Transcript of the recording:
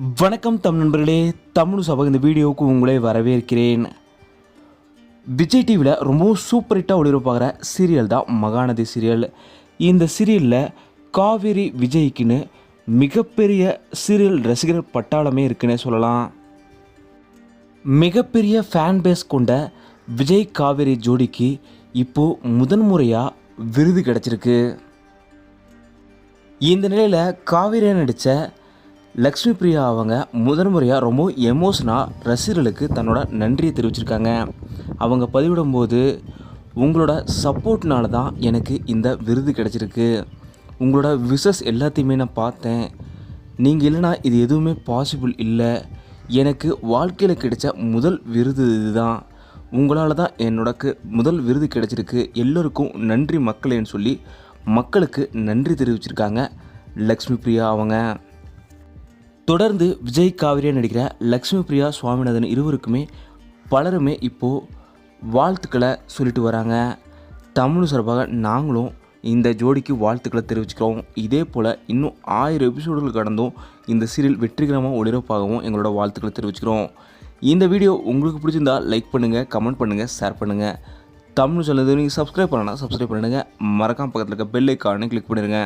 வணக்கம் தம் நண்பர்களே தமிழ் சபை இந்த வீடியோவுக்கு உங்களை வரவேற்கிறேன். விஜய் டிவியில் ரொம்பவும் சூப்பர் ஹிட்டாக ஒளிபரப்பாகிற சீரியல் தான் மகாநதி சீரியல் இந்த சீரியலில் காவேரி விஜய்க்குன்னு மிகப்பெரிய சீரியல் ரசிகர் பட்டாளமே இருக்குன்னே சொல்லலாம். மிகப்பெரிய ஃபேன் பேஸ் கொண்ட விஜய் காவேரி ஜோடிக்கு இப்போது முதன்முறையாக விருது கிடச்சிருக்கு. இந்த நிலையில் காவிரியா நடித்த லக்ஷ்மி பிரியா அவங்க முதன் முறையாக ரொம்ப எமோஷனாக ரசிகர்களுக்கு தன்னோட நன்றியை தெரிவிச்சிருக்காங்க. அவங்க பதிவிடும்போது உங்களோட சப்போர்ட்னால தான் எனக்கு இந்த விருது கிடச்சிருக்கு. உங்களோட விஷஸ் எல்லாத்தையுமே நான் பார்த்தேன். நீங்கள் இல்லைனா இது எதுவுமே பாசிபிள் இல்லை. எனக்கு வாழ்க்கையில் கிடைச்ச முதல் விருது இதுதான். உங்களால் தான் என்னோடக்கு முதல் விருது கிடைச்சிருக்கு. எல்லோருக்கும் நன்றி மக்களேன்னு சொல்லி மக்களுக்கு நன்றி தெரிவிச்சிருக்காங்க லக்ஷ்மி பிரியா அவங்க. தொடர்ந்து விஜய் காவிரியா நடிக்கிற லக்ஷ்மி பிரியா சுவாமிநாதன் இருவருக்குமே பலருமே இப்போது வாழ்த்துக்களை சொல்லிட்டு வராங்க. தமிழ் சார்பாக நாங்களும் இந்த ஜோடிக்கு வாழ்த்துக்களை தெரிவிச்சுக்கிறோம். இதே போல் இன்னும் ஆயிரம் எபிசோடுகள் கடந்தும் இந்த சீரியல் வெற்றிகரமாக ஒளிரப்பாகவும் எங்களோட வாழ்த்துக்களை தெரிவிச்சுக்கிறோம். இந்த வீடியோ உங்களுக்கு பிடிச்சிருந்தா லைக் பண்ணுங்கள் கமெண்ட் பண்ணுங்கள் ஷேர் பண்ணுங்கள் தமிழ் சொல்லுறது நீங்கள் சப்ஸ்கிரைப் பண்ணலாம் சப்ஸ்கிரைப் பண்ணிடுங்க. மறக்காம பக்கத்தில் இருக்க பெல் ஐக்கானே கிளிக் பண்ணிடுங்க.